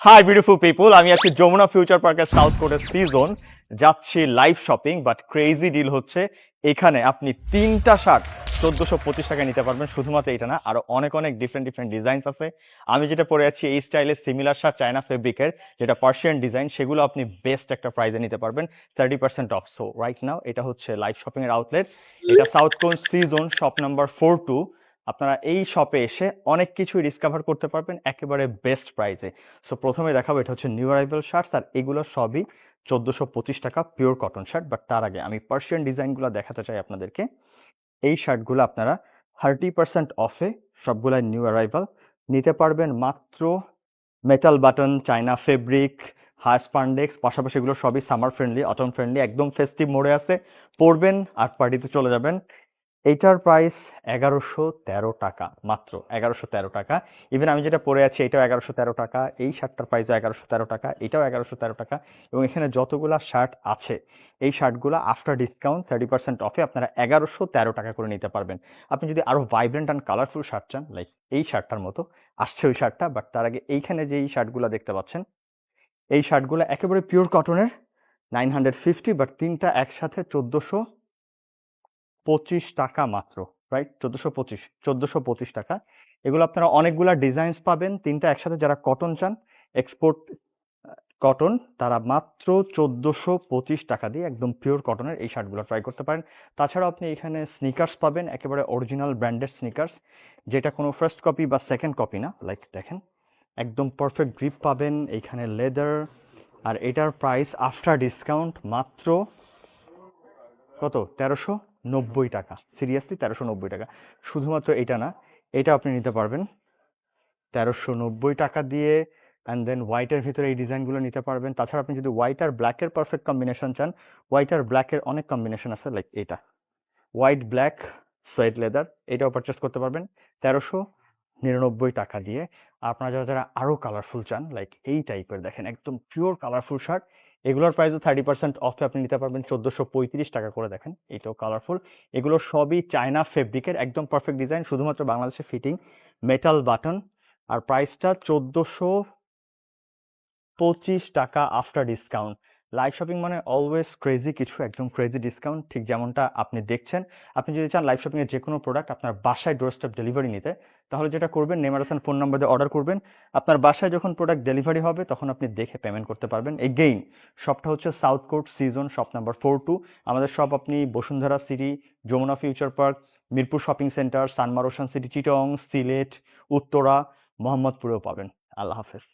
Hi beautiful people আমি আছি Jamuna future পার্কের সাউথ কোর্টের সিজন যাচ্ছি live shopping but crazy deal হচ্ছে এখানে আপনি তিনটা শার্ট চোদ্দশো পঁচিশ টাকায় নিতে পারবেন। শুধুমাত্র এটা না, আরও অনেক অনেক ডিফারেন্ট ডিফারেন্ট ডিজাইনস আছে। আমি যেটা পরে আছি, এই স্টাইলের সিমিলার শার্ট চায়না ফেব্রিকের যেটা পার্সিয়ান ডিজাইন সেগুলো আপনি বেস্ট একটা প্রাইজে নিতে পারবেন। Thirty percent off so right now এটা হচ্ছে লাইভ শপিং এর আউটলেট এটা সাউথ কোন Season shop number four two আপনারা এই শপে এসে অনেক কিছুই ডিসকভার করতে পারবেন একেবারে বেস্ট প্রাইসে সো প্রথমে দেখাবো এটা হচ্ছে নিউ অ্যারাইভেল শার্টস আর এগুলো সবই চোদ্দোশো পঁচিশ টাকা পিওর কটন শার্ট বাট তার আগে আমি পার্সিয়ান ডিজাইনগুলো দেখাতে চাই আপনাদেরকে। এই শার্টগুলো আপনারা থার্টি পার্সেন্ট অফে সবগুলাই নিউ অ্যারাইভাল নিতে পারবেন মাত্র metal button China fabric high spandex পাশাপাশি এগুলো সবই সামার ফ্রেন্ডলি অটন ফ্রেন্ডলি একদম ফেস্টিভ মোড়ে আছে। পরবেন আর পার্টিতে চলে যাবেন। এইটার প্রাইস এগারোশো তেরো টাকা, মাত্র এগারোশো তেরো টাকা। ইভেন আমি যেটা পরে আছি, এটাও এগারোশো তেরো টাকা, এই শার্টটার প্রাইসও এগারোশো তেরো টাকা, এটাও এগারোশো তেরো টাকা। এবং এখানে যতগুলা শার্ট আছে, এই শার্টগুলো আফটার ডিসকাউন্ট থার্টি পার্সেন্ট অফে আপনারা এগারোশো তেরো টাকা করে নিতে পারবেন। আপনি যদি আরও ভাইব্রেন্ট অ্যান্ড কালারফুল শার্ট চান লাইক এই শার্টটার মতো, আসছে ওই শার্টটা বাট তার আগে এইখানে যে এই শার্টগুলো দেখতে পাচ্ছেন, এই শার্টগুলো একেবারে পিওর কটনের নাইন হান্ড্রেড ফিফটি বাট তিনটা একসাথে চোদ্দোশো পঁচিশ টাকা মাত্র রাইট চোদ্দোশো পঁচিশ চোদ্দোশো পঁচিশ টাকা। এগুলো আপনারা অনেকগুলা ডিজাইনস পাবেন। তিনটা একসাথে যারা কটন চান এক্সপোর্ট কটন তারা মাত্র চোদ্দোশো পঁচিশ টাকা দিয়ে একদম পিওর কটনের এই শার্টগুলো ট্রাই করতে পারেন। তাছাড়াও আপনি এখানে স্নিকার্স পাবেন, একেবারে অরিজিনাল ব্র্যান্ডেড স্নিকার্স যেটা কোনো ফার্স্ট কপি বা সেকেন্ড কপি না লাইক দেখেন, একদম পারফেক্ট গ্রিপ পাবেন এইখানে লেদার আর এটার প্রাইস আফটার ডিসকাউন্ট মাত্র কত? তেরোশো? নব্বই টাকা। সিরিয়াসলি তেরোশো নব্বই টাকা। শুধুমাত্র এটা না এটা আপনি নিতে পারবেন। তেরোশো নব্বই টাকা দিয়ে অ্যান্ড দেন হোয়াইটের ভিতরে এই ডিজাইনগুলো নিতে পারবেন। তাছাড়া আপনি যদি হোয়াইট আর ব্ল্যাকের পারফেক্ট কম্বিনেশন চান হোয়াইট আর ব্ল্যাকের অনেক কম্বিনেশন আছে লাইক এটা। হোয়াইট ব্ল্যাক সোয়েট লেদার এটাও পারচেস করতে পারবেন। তেরোশো নিরানব্বই টাকা দিয়ে আপনারা যারা যারা আরও কালারফুল চান লাইক এই টাইপের দেখেন একদম পিওর কালারফুল শার্ট এগুলোর প্রাইসও থার্টি পার্সেন্ট অফে আপনি নিতে পারবেন চোদ্দোশো পঁয়ত্রিশ টাকা করে দেখেন। এটাও কালারফুল এগুলো সবই চায়না ফেব্রিকের একদম পারফেক্ট ডিজাইন শুধুমাত্র বাংলাদেশে ফিটিং মেটাল বাটন আর প্রাইসটা চোদ্দোশো পঁচিশ টাকা আফটার ডিসকাউন্ট লাইভ শপিং মানে অলওয়েজ ক্রেজি কিছু, একদম ক্রেজি ডিসকাউন্ট ঠিক যেমনটা আপনি দেখছেন। আপনি যদি চান লাইভ শপিংয়ের যে কোনো প্রোডাক্ট আপনার বাসায় ডোর স্টেপ ডেলিভারি নিতে, তাহলে যেটা করবেন নেমার হাসান ফোন নাম্বার দিয়ে অর্ডার করবেন। আপনার বাসায় যখন প্রোডাক্ট ডেলিভারি হবে, তখন আপনি দেখে পেমেন্ট করতে পারবেন। এগেইন শপটা হচ্ছে South Court Season shop number four two আমাদের শপ আপনি Bashundhara City Jamuna Future Park Mirpur Shopping Centre Sanmar Ocean City Chittagong Sylhet, Uttara, মোহাম্মদপুরেও পাবেন। আল্লাহ হাফেজ।